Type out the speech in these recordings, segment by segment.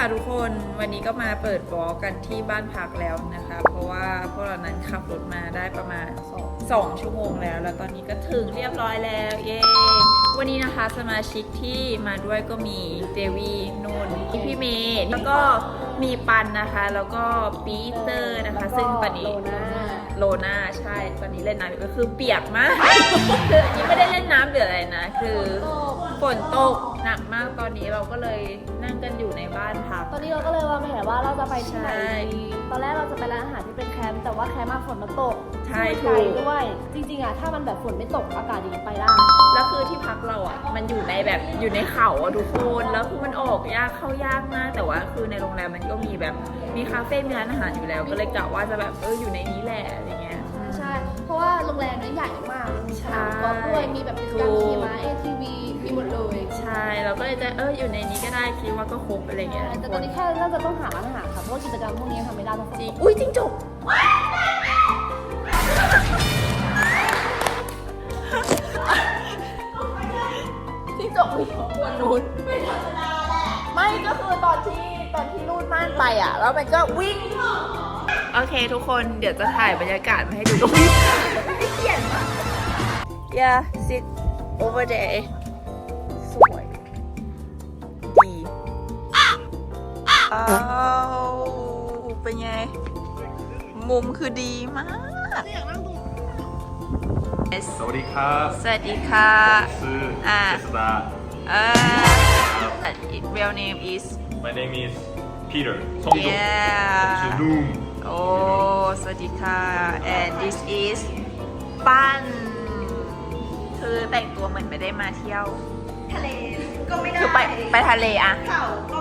ค่ะทุกคนวันนี้ก็มาเปิดบล็อกกันที่บ้านพักแล้วนะคะ เพราะว่าพวกเรานั้นขับรถมาได้ประมาณ 2 ชั่วโมงแล้ว แล้วตอนนี้ก็ถึงเรียบร้อยแล้วเย้วันนี้นะคะสมาชิกที่มาด้วยก็มีเจวีนุ่นพี่เมย์แล้วก็มีปันนะคะ แล้วก็ปีเตอร์นะคะ ซึ่งตอนนี้โลน่าโลน่าใช่ตอนนี้เล่นน้ำอยู่ก็คือเปียกมากคืออันนี้ไม่ได้เล่นน้ำหรืออะไรนะ คือฝนตก หนักมากตอนนี้เราก็เลยนั่งกันอยู่ในบ้านพัก ตอนนี้เราก็เลยวางแผนว่าเราจะไปที่ไหนใช่ดีตอนแรกเราจะไปร้านอาหารที่เป็นแคมป์แต่ว่าแคมป์มาฝนมันตกใช่ซึ่งมันไกลถูกด้วย จริงๆอะถ้ามันแบบฝนไม่ตกอากาศดีไปได้ แล้วคือที่พักเราอะมันอยู่ในแบบอยู่ในเขาอะทุกคนแล้วคือมันออกยากเข้ายากมาก แต่ว่าคือในโรงแรมมันก็มีแบบมีคาเฟ่ มีร้านอาหารอยู่แล้ว ก็เลยกะว่าจะแบบเอออยู่ในนี้แหละอะไรเงี้ย ใช่ เพราะว่าโรงแรมนั้นใหญ่มากมีสนามใช่กอล์ฟด้วย มีแบบกิจกรรมถูกขี่ม้า ATV มีหมดเลย ใช่ เราก็เลยจะเอออยู่ในนี้ก็ได้คิดว่าก็ครบอะไรเงี้ยแต่ตอนนี้แค่น่าจะต้องหาร้านอาหารค่ะเพราะว่ากิจกรรมพวกนี้ทำไม่ได้ต้องจริงอุ้ยจริงจกจริงจบมีวันนู้นไม่ก็คือตอนที่ตอนที่รูดม่านไปอะ แล้วมันก็วิ่ง โอเคทุกคนเดี๋ยวจะถ่ายบรรยากาศมาให้ดูตรงนี้เขียนมาก Yeah sit over there อ้าวเป็นไง มุมคือดีมาก Yes สวัสดีครับสวัสดีค่ะ ชื่ออ่า เจษดา เอ่อ real name is My name is Peter ทรงจุก yeah ชื่อนุ่มโอ้สวัสดีค่ะ and this is ปั้นคือแต่งตัวเหมือนไม่ได้มาเที่ยว ทะเลก็ไม่ได้คือไปไปทะเลอะ เขาก็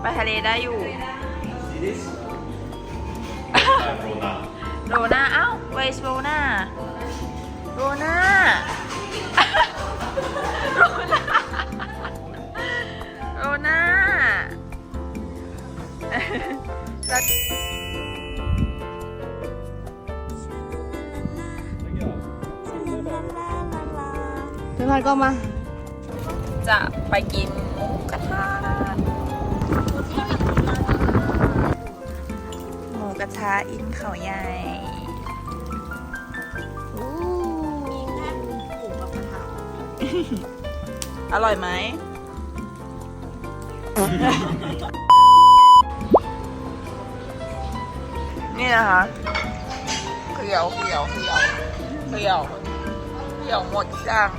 ไม่ได้ไปทะเลได้อยู่โรนาโรนาเอ้า where is โรนาโรนาโรนาโรนาแล้วเพื่อนก็มา จะไปกินหมูกระทะ กระทะอินเขาใหญ่อู้อร่อยไหม นี่นะคะเขียวเขียวเขียวเขียวเขียวหมดจัง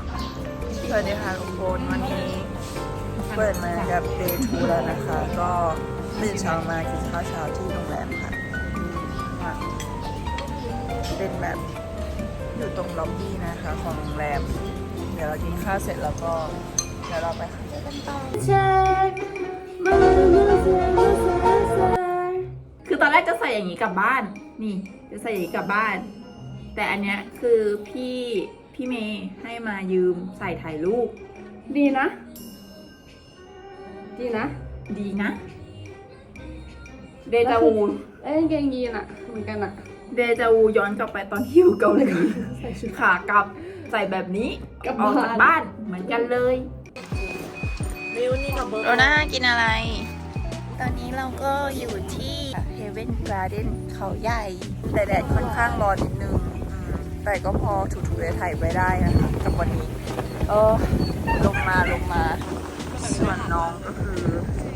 สวัสดีค่ะทุกคนวันนี้เปิดมากับเดย์ทูแล้วนะคะ ก็ตื่นเช้ามากินข้าวเช้าที่โรงแรมค่ะ อะ เป็นแบบอยู่ตรงล็อบบี้นะคะของโรงแรม เดี๋ยวเรากินข้าวเสร็จแล้วก็เดี๋ยวเราไปข้างในกันต่อคือตอนแรกจะใส่อย่างนี้กลับบ้าน นี่ จะใส่อย่างนี้กลับบ้าน แต่อันเนี้ยคือพี่พี่เมย์ให้มายืมใส่ถ่ายรูป ดีนะ ดีนะ ดีนะ เดจาวูเอ้ยกางเกงยีนอะเหมือนกันอะเดจาวูย้อนกลับไปตอนที่อยู่เกาหลีใส่ชุด ขากลับใส่แบบนี้กลับออกจากบ้าบ้านนเหมือนกันเลยมิวนี่กับเบอร์โรน่ากินอะไร ตอนนี้เราก็อยู่ที่ Heaven Garden เขาใหญ่ แต่แดดค่อนข้างร้อนนิดนึงอืมแต่ก็พอถูๆได้ถ่ายไว้ได้นะคะกับวันนี้ เออลงมาลงมา ส่วนน้องก็คือโอ้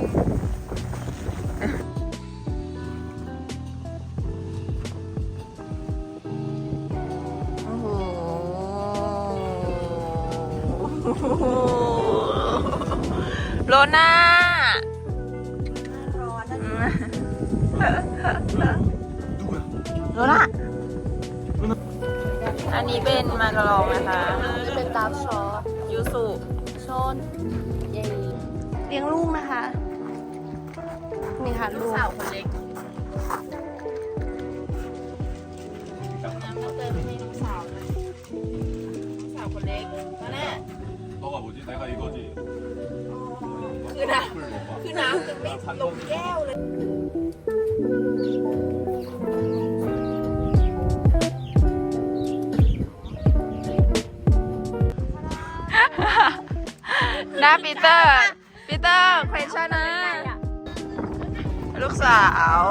โลน่าโลน่าอันนี้เป็นมาการองนะคะจะเป็นดาร์กช็อตยูสุชนเย้เลี้ยงลูกนะคะ นี่ค่ะลูลูกกสาวคนเล็ก 가 뭐지? 내가 이거지. คือน้ 술 먹어. ำคือน้ำจะไม่ลงแก้วเลย นะปีเตอร์ ปีเตอร์ question นะ ลูกสาว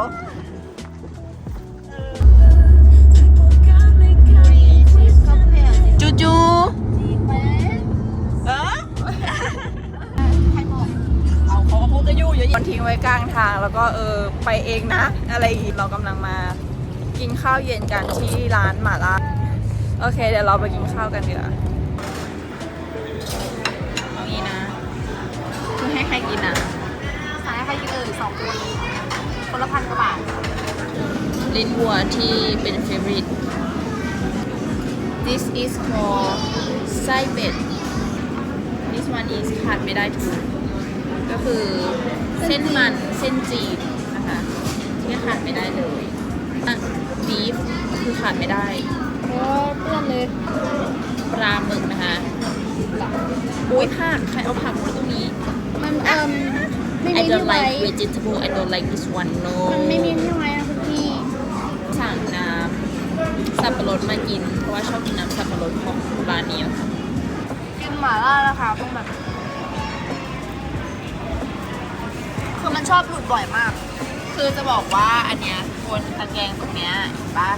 จูจู มันทิ้งไว้กลางทางแล้วก็เออไปเองนะ อะไรอย่างงี้เรากำลังมากินข้าวเย็นกันที่ร้านหม่าล่าโอเค เดี๋ยวเราไปกินข้าวกันเดี๋ยวาเอางี้นะคือให้ใครกินอะสายใครกินเอ่ยสองคนคนละพันกว่าบาท ลิ้นวัวที่เป็น favorite this is for ไส้เป็ด this one is ขาดไม่ได้ทุกก็คือเส้นมันเส้นจีนนะคะที่ขาดไม่ได้เลยอะ beef คือขาดไม่ได้โอ้เพื่อนเลยปลาหมึกนะคะอุ้ยผักใครเอาผักมาไว้ตรงนี้ มันเอิ่มไม่มี I ที่ don't ไว้ like vegetable I don't like this one no มันไม่มีที่ไว้นะคุณพี่สั่งน้ำสับปะรดมากิน เพราะว่าชอบกินน้ำสับปะรดของร้านนี้นะคะกินหม่าล่านะคะต้องแบบ ชอบหลุดบ่อยมาก คือจะบอกว่าอันเนี้ยบนตะแกรงตรงเนี้ยเห็นปะ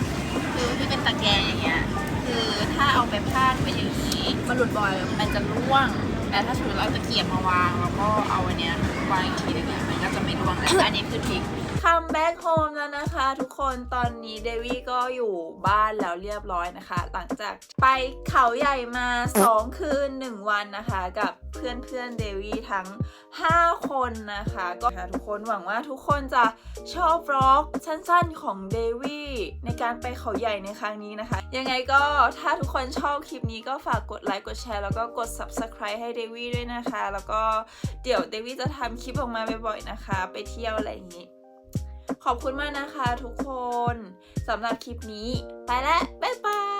คือที่เป็นตะแกรงอย่างเงี้ย คือถ้าเอาไปพาดไปอย่างนี้มันหลุดบ่อยมันจะร่วง แต่ถ้าสมมติเราเอาตะเกียบมาวางแล้วก็เอาอันเนี้ยวางอีกทีนึงอะมันก็จะไม่ร่วงแต่อันนี้คือทริค คัมแบ็กโฮมแล้วนะคะ ทุกคนตอนนี้เดวี่ก็อยู่บ้านแล้วเรียบร้อยนะคะ หลังจากไปเขาใหญ่มา 2 คืน 1 วันนะคะ กับเพื่อนเพื่อนๆเดวี่ทั้ง 5 คนนะคะ ก็ทุกคนหวังว่าทุกคนจะชอบวล็อกสั้นๆของเดวี่ในการไปเขาใหญ่ในครั้งนี้นะคะ ยังไงก็ถ้าทุกคนชอบคลิปนี้ก็ฝากกดไลค์กดแชร์แล้วก็กด subscribe ให้เดวี่ด้วยนะคะ แล้วก็เดี๋ยวเดวี่จะทำคลิปออกมาบ่อยๆนะคะ ไปเที่ยวอะไรอย่างนี้ ขอบคุณมากนะคะทุกคนสำหรับคลิปนี้ ไปแล้ว บ๊ายบาย